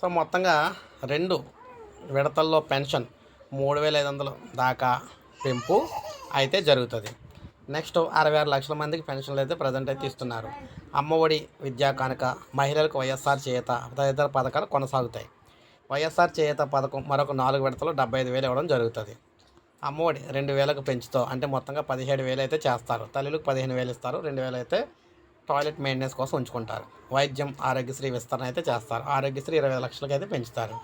So మొత్తంగా రెండు విడతల్లో పెన్షన్ మూడు వేల ఐదు వందలు దాకా పెంపు అయితే జరుగుతుంది. నెక్స్ట్ అరవై ఆరు లక్షల మందికి పెన్షన్లు అయితే ప్రజెంట్ అయితే ఇస్తున్నారు. అమ్మఒడి విద్యా కానుక మహిళలకు వైఎస్ఆర్ చేత తదితర పథకాలు కొనసాగుతాయి. వైఎస్ఆర్ చేత పథకం మరొక నాలుగు విడతలు డెబ్బై ఐదు వేలు ఇవ్వడం జరుగుతుంది. అమ్మఒడి రెండు వేలకు పెంచుతో అంటే మొత్తంగా పదిహేడు వేలు అయితే చేస్తారు. తల్లులకు పదిహేను వేలు ఇస్తారు. రెండు వేలు అయితే టాయిలెట్ మెయింటెనెన్స్ కోసం ఉంచుకుంటారు. వైద్యం ఆరోగ్యశ్రీ విస్తరణ అయితే చేస్తారు. ఆరోగ్యశ్రీ ఇరవై లక్షలకి అయితే పెంచుతారు.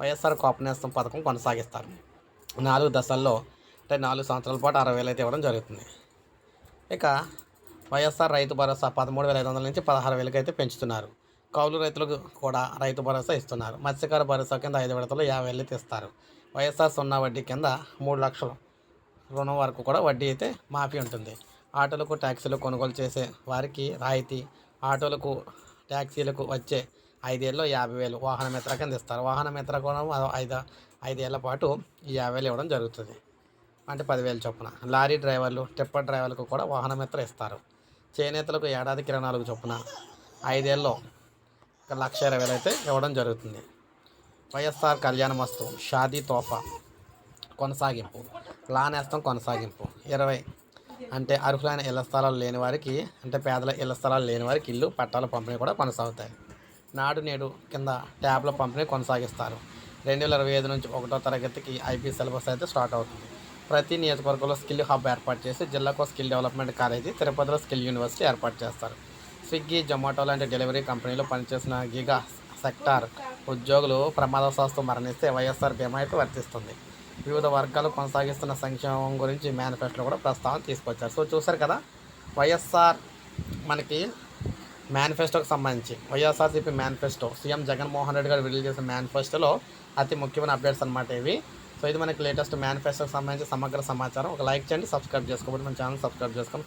వైఎస్ఆర్ కోపనేస్తం పథకం కొనసాగిస్తారు. నాలుగు దశల్లో అంటే నాలుగు సంవత్సరాల పాటు అరవై వేలు అయితే ఇవ్వడం జరుగుతుంది. ఇక వైఎస్ఆర్ రైతు భరోసా పదమూడు వేల ఐదు వందల నుంచి పదహారు వేలకు అయితే పెంచుతున్నారు. కౌలు రైతులకు కూడా రైతు భరోసా ఇస్తున్నారు. మత్స్యకార భరోసా కింద ఐదు విడతలు యాభై వేలు అయితే ఇస్తారు. వైఎస్ఆర్ సున్నా వడ్డీ కింద మూడు లక్షలు రుణం వరకు కూడా వడ్డీ అయితే మాఫీ ఉంటుంది. ఆటోలకు ట్యాక్సీలు కొనుగోలు చేసే వారికి రాయితీ ఆటోలకు ట్యాక్సీలకు వచ్చే ఐదేళ్ళు యాభై వేలు వాహన మిత్ర కింద ఇస్తారు వాహన మిత్ర కూడా ఐదు ఐదేళ్ళ పాటు ఈ యాభై వేలు ఇవ్వడం జరుగుతుంది. అంటే పదివేలు చొప్పున. లారీ డ్రైవర్లు టిప్పర్ డ్రైవర్లకు కూడా వాహన మిత్ర ఇస్తారు. చేనేతలకు ఏడాదికి ఇరవై నాలుగు చొప్పున ఐదేళ్ళు ఒక లక్ష ఇరవై వేలు అయితే ఇవ్వడం జరుగుతుంది. వైఎస్ఆర్ కళ్యాణ మస్తు షాదీ తోఫా కొనసాగింపు. లానేస్తం కొనసాగింపు. ఇరవై అంటే అర్హులైన ఇళ్ళ స్థలాలు లేని వారికి అంటే పేదల ఇళ్ళ స్థలాలు లేని వారికి ఇల్లు పట్టాల పంపిణీ కూడా కొనసాగుతాయి. నాడు నేడు కింద ట్యాబ్ల పంపిణీ కొనసాగిస్తారు. రెండు వేల ఇరవై ఐదు నుంచి ఒకటో తరగతికి ఐపీ సిలబస్ అయితే స్టార్ట్ అవుతుంది. ప్రతి నియోజకవర్గంలో స్కిల్ హబ్ ఏర్పాటు చేసి జిల్లాకు స్కిల్ డెవలప్మెంట్ కాలేజీ తిరుపతిలో స్కిల్ యూనివర్సిటీ ఏర్పాటు చేస్తారు. స్విగ్గీ జొమాటో లాంటి డెలివరీ కంపెనీలో పనిచేసిన గిగా సెక్టార్ ఉద్యోగులు ప్రమాదశాస్తు మరణిస్తే వైఎస్ఆర్ బీమా అయితే వర్తిస్తుంది. వివిధ వర్గాలు కొనసాగిస్తున్న సంక్షేమం గురించి మేనిఫెస్టోలో కూడా ప్రస్తావన తీసుకొచ్చారు. సో చూసారు కదా వైఎస్ఆర్ మనకి మేనిఫెస్టోకి సంబంధించి YSRCP manifesto CM Jaganmohan Reddy garu విడుదల చేసిన మేనిఫెస్టోలో అతి ముఖ్యమైన అప్డేట్స్ అనమాట ఇవి. సో ఇది మనకి లేటెస్ట్ మేనిఫెస్టోకి సంబంధించి సమగ్ర సమాచారం. ఒక లైక్ చేయండి సబ్స్క్రైబ్ చేసుకోండి మన ఛానల్ సబ్స్క్రైబ్ చేసుకొని